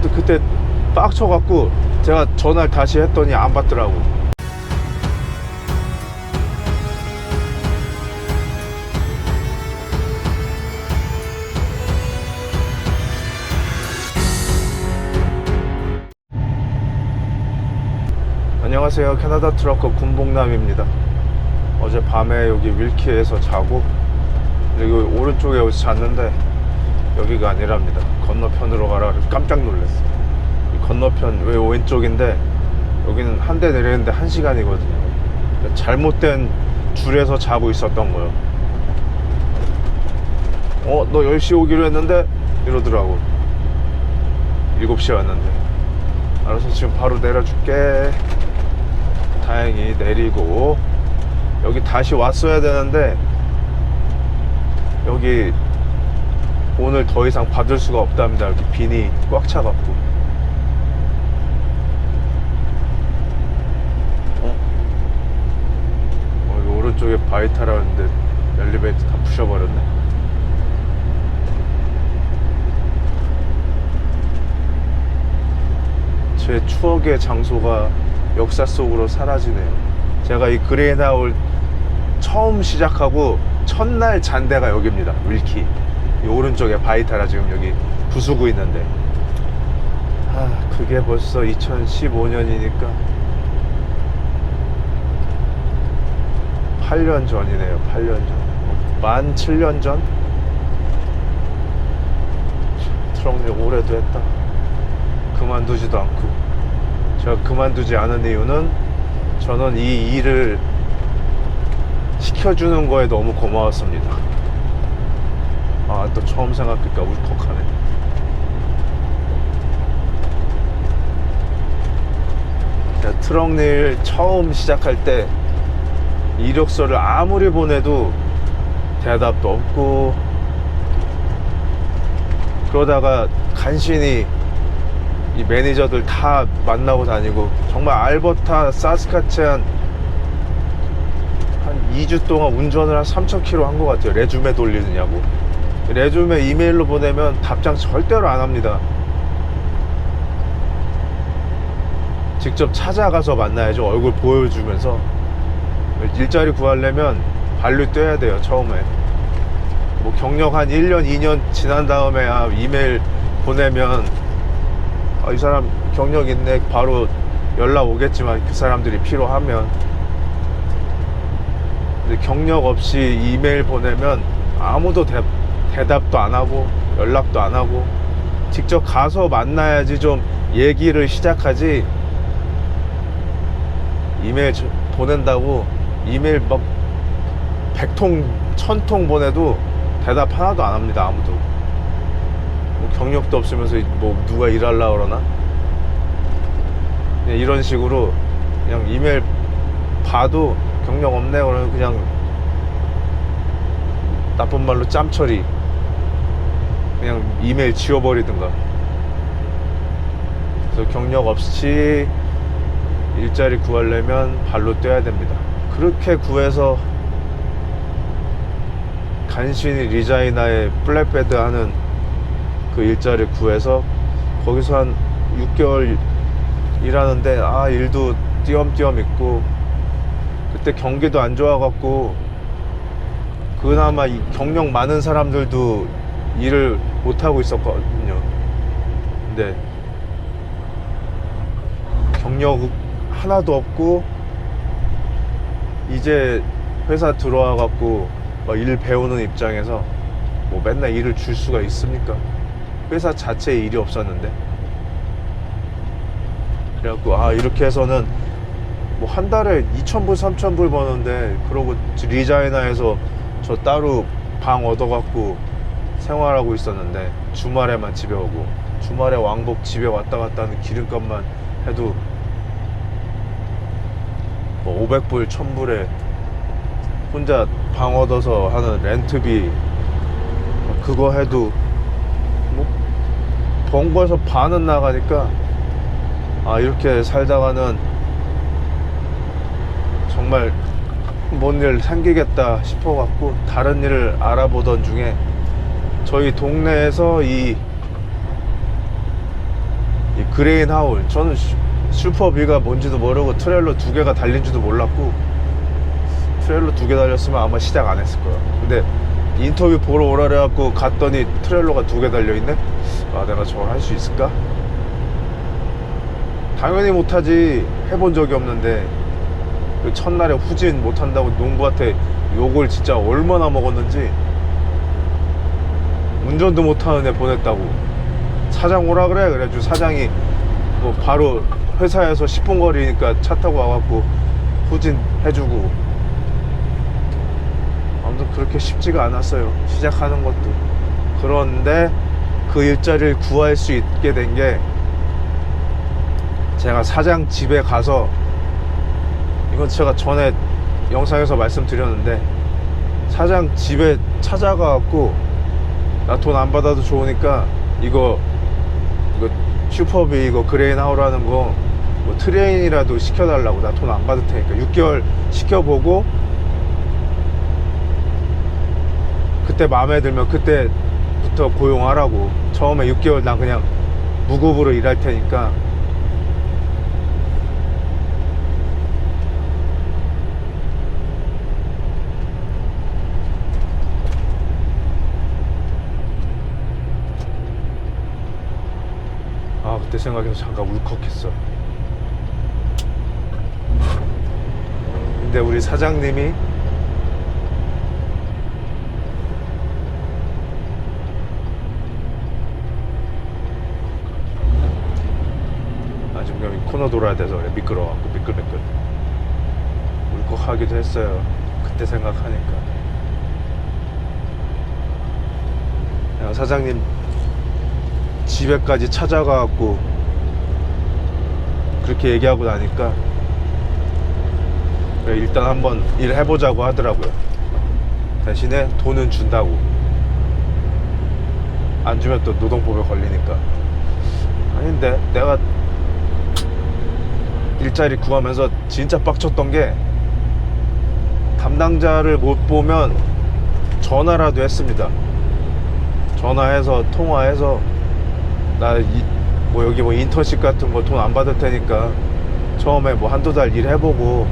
아무튼 그때 빡쳐갖고 제가 전화를 다시 했더니 안 받더라고. 안녕하세요. 캐나다 트럭커 군복남입니다. 어제 밤에 여기 윌키에서 자고 여기 오른쪽에 여기서 잤는데 여기가 아니랍니다. 건너편으로 가라. 깜짝 놀랐어요. 이 건너편 왜 왼쪽인데 여기는 한 대 내리는데 한 시간이거든요. 그러니까 잘못된 줄에서 자고 있었던 거예요. 어, 너 10시 오기로 했는데 이러더라고. 7시에 왔는데. 알아서 지금 바로 내려줄게. 다행히 내리고 여기 다시 왔어야 되는데 여기 오늘 더 이상 받을 수가 없답니다. 여기 빈이 꽉 차갖고. 어? 어, 오른쪽에 바이타라는데 엘리베이터 다 부셔버렸네. 제 추억의 장소가 역사 속으로 사라지네요. 제가 이 그레인하울 처음 시작하고 첫날 잔대가 여기입니다. 윌키. 이 오른쪽에 바이타라 지금 여기 부수고 있는데. 아, 그게 벌써 2015년이니까 8년 전이네요. 8년 전. 만 7년 전? 트럭 일 오래도 했다. 그만두지도 않고. 제가 그만두지 않은 이유는 저는 이 일을 시켜주는 거에 너무 고마웠습니다. 아, 또 처음 생각하니까 울컥하네. 트럭 일 처음 시작할 때 이력서를 아무리 보내도 대답도 없고 그러다가 간신히 이 매니저들 다 만나고 다니고 정말 알버타 사스카체한 한 2주 동안 운전을 한 3,000km 한 것 같아요. 레주메 돌리느냐고. 레주메 이메일로 보내면 답장 절대로 안 합니다. 직접 찾아가서 만나야죠. 얼굴 보여주면서. 일자리 구하려면 발로 뛰어야 돼요. 처음에. 뭐 경력 한 1년, 2년 지난 다음에 아, 이메일 보내면 아, 이 사람 경력 있네 바로 연락 오겠지만 그 사람들이 필요하면 근데 경력 없이 이메일 보내면 아무도 대, 대답도 안 하고 연락도 안 하고 직접 가서 만나야지 좀 얘기를 시작하지. 이메일 저- 보낸다고 이메일 막 100통, 1000통 보내도 대답 하나도 안 합니다 아무도. 뭐 경력도 없으면서 뭐 누가 일하려 그러나? 이런 식으로 그냥 이메일 봐도 경력 없네 그러면 그냥 나쁜 말로 짬처리 그냥 이메일 지워버리든가. 그래서 경력 없이 일자리 구하려면 발로 뛰어야 됩니다. 그렇게 구해서 간신히 리자이나에 플랫베드 하는 그 일자리 구해서 거기서 한 6개월 일하는데 아 일도 띄엄띄엄 있고 그때 경기도 안 좋아갖고 그나마 이 경력 많은 사람들도 일을 못 하고 있었거든요. 근데 경력 하나도 없고 이제 회사 들어와 갖고 막일 배우는 입장에서 뭐 맨날 일을 줄 수가 있습니까? 회사 자체에 일이 없었는데 그래갖고 아 이렇게 해서는 뭐 한 달에 2,000불 3,000불 버는데 그러고 리자이나에서 저 따로 방 얻어갖고 생활하고 있었는데 주말에만 집에 오고 주말에 왕복 집에 왔다 갔다 하는 기름값만 해도 뭐 500불 1000불에 혼자 방 얻어서 하는 렌트비 그거 해도 번 거에서 반은 나가니까 아 이렇게 살다가는 정말 뭔 일 생기겠다 싶어 갖고 다른 일을 알아보던 중에 저희 동네에서 이 이 그레인 하울 저는 슈- 슈퍼비가 뭔지도 모르고 트레일러 두 개가 달린지도 몰랐고 트레일러 두 개 달렸으면 아마 시작 안 했을 거야 근데 인터뷰 보러 오라 그래갖고 갔더니 트레일러가 두 개 달려있네? 아 내가 저걸 할 수 있을까? 당연히 못하지. 해본 적이 없는데. 그 첫날에 후진 못한다고 농부한테 욕을 진짜 얼마나 먹었는지 운전도 못하는 애 보냈다고. 사장 오라 그래? 그래가지고 사장이 뭐 바로 회사에서 10분 거리니까 차 타고 와갖고 후진 해주고. 아무튼 그렇게 쉽지가 않았어요. 시작하는 것도. 그런데 그 일자리를 구할 수 있게 된 게 제가 사장 집에 가서 이건 제가 전에 영상에서 말씀드렸는데 사장 집에 찾아가갖고 나 돈 안 받아도 좋으니까 이거 이거 슈퍼비 이거 그레인 하우라는 거 뭐 트레인이라도 시켜달라고. 나 돈 안 받을 테니까. 6개월 시켜보고 그때 마음에 들면 그때부터 고용하라고. 처음에 6개월 난 그냥 무급으로 일할 테니까 아 그때 생각해서 잠깐 울컥했어. 근데 우리 사장님이 아 지금 여기 코너 돌아야 돼서 미끄러워갖고 미끌미끌. 울컥하기도 했어요. 그때 생각하니까. 야, 사장님. 집에까지 찾아가갖고 그렇게 얘기하고 나니까 일단 한번 일 해보자고 하더라고요. 대신에 돈은 준다고. 안 주면 또 노동법에 걸리니까. 아닌데 내가 일자리 구하면서 진짜 빡쳤던 게 담당자를 못 보면 전화라도 했습니다. 전화해서 통화해서 나 뭐 여기 뭐 인턴십 같은 거 돈 안 받을 테니까 처음에 뭐 한두 달 일 해보고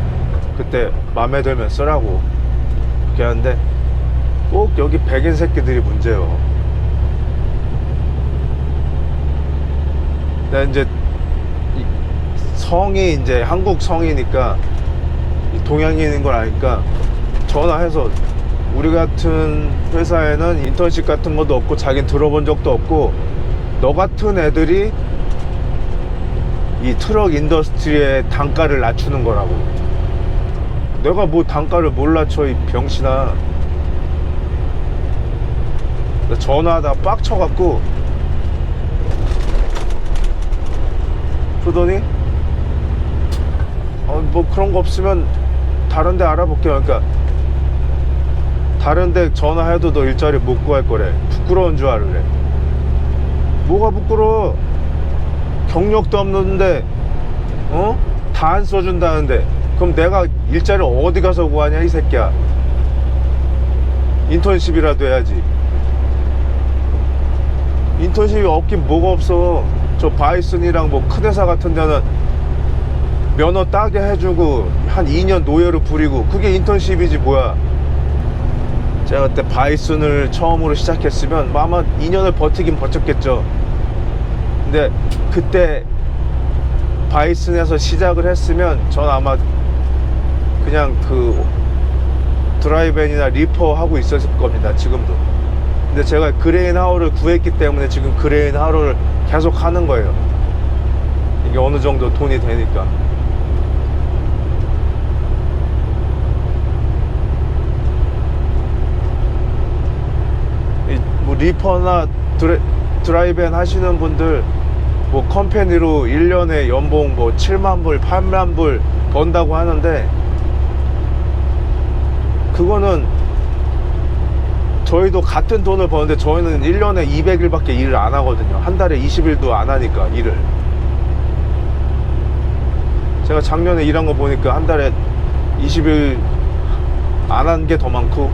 그때 마음에 들면 쓰라고. 그렇게 하는데 꼭 여기 백인 새끼들이 문제요. 나 이제 이 성이 이제 한국 성이니까 이 동양인인 걸 아니까 전화해서 우리 같은 회사에는 인턴십 같은 것도 없고 자긴 들어본 적도 없고 너 같은 애들이 이 트럭 인더스트리의 단가를 낮추는 거라고. 내가 뭐 단가를 못 낮춰 이 병신아. 나 전화하다 빡쳐갖고 그러더니 어, 뭐 그런 거 없으면 다른 데 알아볼게요. 그러니까 다른 데 전화해도 너 일자리 못 구할 거래. 부끄러운 줄 알으래. 뭐가 부끄러워 경력도 없는데 어? 다 안 써준다는데 그럼 내가 일자리 어디 가서 구하냐 이 새끼야? 인턴십이라도 해야지. 인턴십이 없긴 뭐가 없어. 저 바이슨이랑 뭐 큰 회사 같은 데는 면허 따게 해주고 한 2년 노예로 부리고 그게 인턴십이지 뭐야. 제가 그때 바이슨을 처음으로 시작했으면 뭐 아마 2년을 버티긴 버텼겠죠 근데 그때 바이슨에서 시작을 했으면 전 아마 그냥 그 드라이벤이나 리퍼 하고 있었을 겁니다 지금도. 근데 제가 그레인 하우를 구했기 때문에 지금 그레인 하우를 계속 하는 거예요. 이게 어느 정도 돈이 되니까. 이뭐 리퍼나 드레, 드라이벤 하시는 분들 뭐 컴퍼니로 1년에 연봉 뭐 7만 불, 8만 불 번다고 하는데 그거는 저희도 같은 돈을 버는데 저희는 1년에 200일밖에 일을 안 하거든요. 한 달에 20일도 안 하니까 일을. 제가 작년에 일한 거 보니까 한 달에 20일 안 한 게 더 많고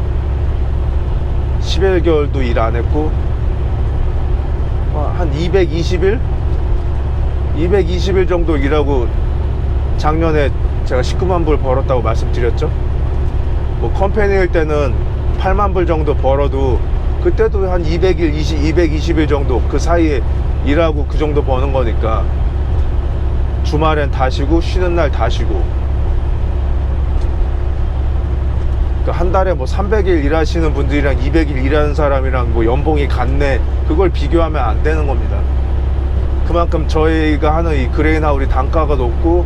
11개월도 일 안 했고 어, 한 220일 220일 정도 일하고 작년에 제가 19만 불 벌었다고 말씀드렸죠. 뭐 컴퍼니일 때는 8만 불 정도 벌어도 그때도 한 200일, 20, 220일 정도 그 사이에 일하고 그 정도 버는 거니까 주말엔 다 쉬고 쉬는 날 다 쉬고 그러니까 한 달에 뭐 300일 일하시는 분들이랑 200일 일하는 사람이랑 뭐 연봉이 같네 그걸 비교하면 안 되는 겁니다. 그만큼 저희가 하는 이 그레인하울이 단가가 높고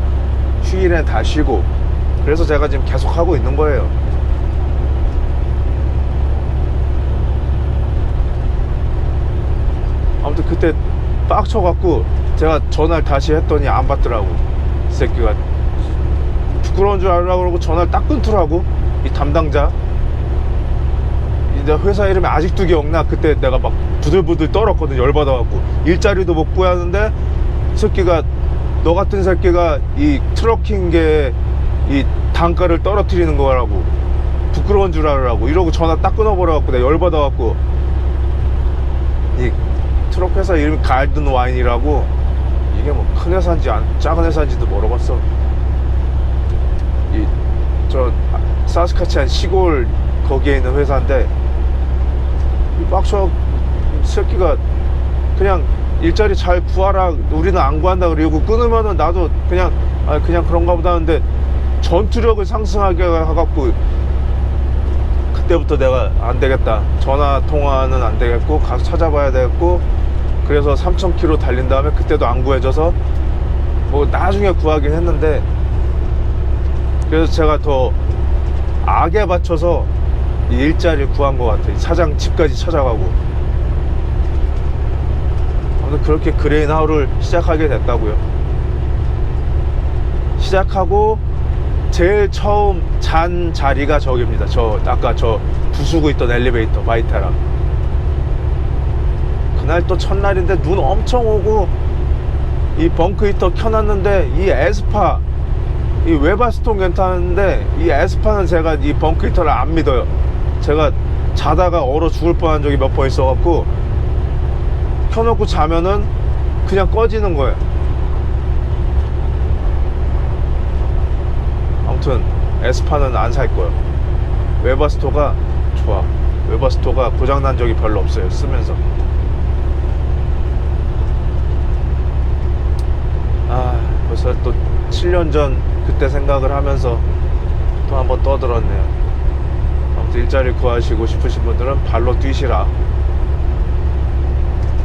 휴일엔 다 쉬고 그래서 제가 지금 계속 하고 있는 거예요. 아무튼 그때 빡쳐갖고 제가 전화를 다시 했더니 안 받더라고 이 새끼가 부끄러운 줄 알라고 그러고 전화를 딱 끊더라고 이 담당자 이내 회사 이름이 아직도 기억나? 그때 내가 막 부들부들 떨었거든. 열받아갖고. 일자리도 못 구하는데 이 새끼가 너 같은 새끼가 이 트럭킹계 이 단가를 떨어뜨리는 거라고. 부끄러운 줄 알으라고. 이러고 전화 딱 끊어버려갖고 내가 열받아갖고 이 트럭 회사 이름이 갈든 와인이라고 이게 뭐 큰 회사인지 안, 작은 회사인지도 물어봤어. 이 저 사스카치안 시골 거기에 있는 회사인데 이 빡쳐 이 새끼가 그냥 일자리 잘 구하라 우리는 안 구한다 그러고 끊으면은 나도 그냥 아 그냥 그런가 보다 하는데 전투력을 상승하게 해갖고 그때부터 내가 안 되겠다. 전화 통화는 안 되겠고 가서 찾아봐야 되겠고 그래서 3,000km 달린 다음에 그때도 안 구해져서 뭐 나중에 구하긴 했는데 그래서 제가 더 악에 받쳐서 이 일자리를 구한 것 같아요. 사장 집까지 찾아가고. 아무튼 그렇게 그레인 하우를 시작하게 됐다고요. 시작하고 제일 처음 잔 자리가 저기입니다. 저 아까 저 부수고 있던 엘리베이터 바이테라. 그날 또 첫날인데 눈 엄청 오고 이 벙크 히터 켜놨는데 이 에스파 이 웨바스톤 괜찮은데 이 에스파는 제가 이 벙크 히터를 안 믿어요. 제가 자다가 얼어 죽을 뻔한 적이 몇 번 있어갖고 켜놓고 자면은 그냥 꺼지는 거예요. 아무튼 에스파는 안 살 거예요. 웨바스토가 좋아. 웨바스토가 고장난 적이 별로 없어요. 쓰면서. 아, 벌써 또 7년 전 그때 생각을 하면서 또 한번 떠들었네요. 일자리 구하시고 싶으신 분들은 발로 뛰시라.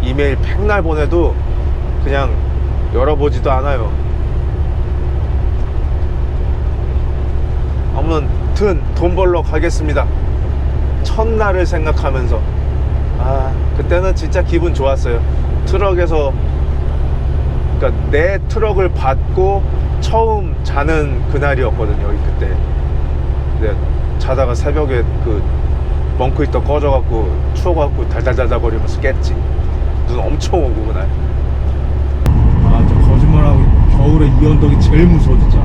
이메일 백날 보내도 그냥 열어보지도 않아요. 아무튼 돈 벌러 가겠습니다. 첫날을 생각하면서 아 그때는 진짜 기분 좋았어요. 트럭에서 그러니까 내 트럭을 받고 처음 자는 그날이었거든요. 그때. 근데 자다가 새벽에 그 벙크 히터 꺼져갖고 추워갖고 달달달달 거리면서 깼지. 눈 엄청 오고 그날. 아, 저 거짓말하고 겨울에 이 언덕이 제일 무서워 진짜.